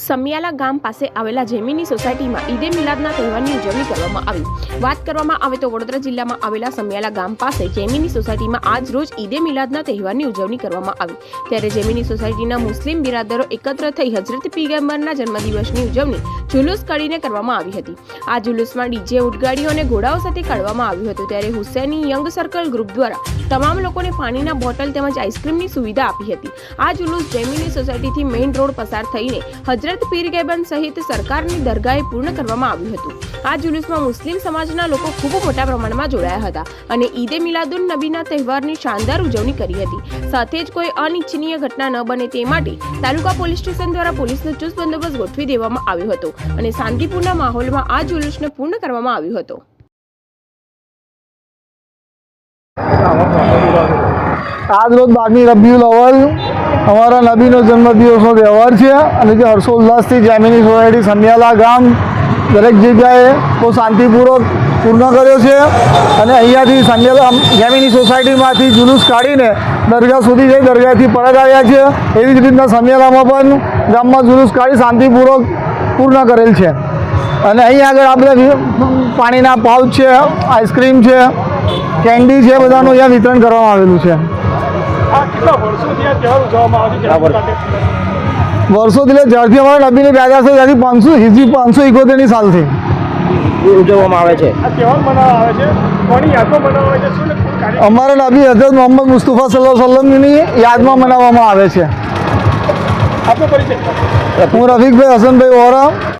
સમિયાલા ગામ પાસે આવેલા જેમીની સોસાયટીમાં ઈદે મિલાદના તહેવારની ઉજવણી કરવામાં આવી. વાત કરવામાં આવે તો વડોદરા જિલ્લામાં આવેલા સમિયાલા ગામ પાસે જેમીની સોસાયટીમાં આજ રોજ ઈદે મિલાદના તહેવારની ઉજવણી કરવામાં આવી. ત્યારે જેમીની સોસાયટીના મુસ્લિમ બિરાદરો એકત્ર થઈ હજરત પીગમ્બરના જન્મદિવસની ઉજવણી જુલુસ કાઢીને કરવામાં આવી હતી. આ જુલુસમાં ડીજે, ઉડગાડીઓ અને ઘોડાઓ સાથે કાઢવામાં આવ્યું હતું. ત્યારે હુસેની યંગ સર્કલ ગ્રુપ દ્વારા તમામ લોકોને પાણીના બોટલ તેમજ આઈસ્ક્રીમની સુવિધા આપી હતી. આ જુલુસ જેમીની સોસાયટીથી મેઇન રોડ પસાર થઈને હજરત પીર ગેબન સહિત સરકારની દરગાહે પૂર્ણ કરવામાં આવ્યું હતું. આ જુલુસમાં મુસ્લિમ સમાજના લોકો ખૂબ મોટા પ્રમાણમાં જોડાયા હતા અને ઈદે મિલાદુન નબીના તહેવારની શાનદાર ઉજવણી કરી હતી. સાથે જ કોઈ અનિચ્છનીય ઘટના ન બને તે માટે તાલુકા પોલીસ સ્ટેશન દ્વારા પોલીસનો ચુસ્ત બંદોબસ્ત ગોઠવી દેવામાં આવ્યો હતો અને શાંતિપૂર્ણ માહોલમાં આ જુલુસને પૂર્ણ કરવામાં આવ્યો હતો. આજ રોજ બાગની રબીઉલ અવલ અમારા નબીનો જન્મદિવસનો તહેવાર છે અને જે હર્ષોલ્લાસથી જેમિની સોસાયટી સમિયાલા ગામ દરેક જગ્યાએ બહુ શાંતિપૂર્વક પૂર્ણ કર્યો છે અને અહીંયાથી સમિયાલા જેમિની સોસાયટીમાંથી જુલુસ કાઢીને દરગાહ સુધી જઈ દરગાહથી પરત આવ્યા છે. એવી જ રીતના સમિયાલામાં પણ ગામમાં જુલુસ કાઢી શાંતિપૂર્વક પૂર્ણ કરેલ છે. અને અહીં આગળ આ બધા પાણીના પાઉચ છે, આઈસ્ક્રીમ છે, કેન્ડી છે, બધાનું અહીંયા વિતરણ કરવામાં આવેલું છે. છે જન્મ એટલે જ્યારથી અમારા નબીની પેદાશ થઈ ત્યારથી પાંચસો હિજી પાંચસો ઇકોતેરની સાલથી ઉજવવામાં આવે છે છે છે અમારા નબી હજરત મોહમ્મદ મુસ્તફા સલ્લા સલ્લમની યાદમાં મનાવવામાં આવે છે હું રફીકભાઈ હસનભાઈ વોરા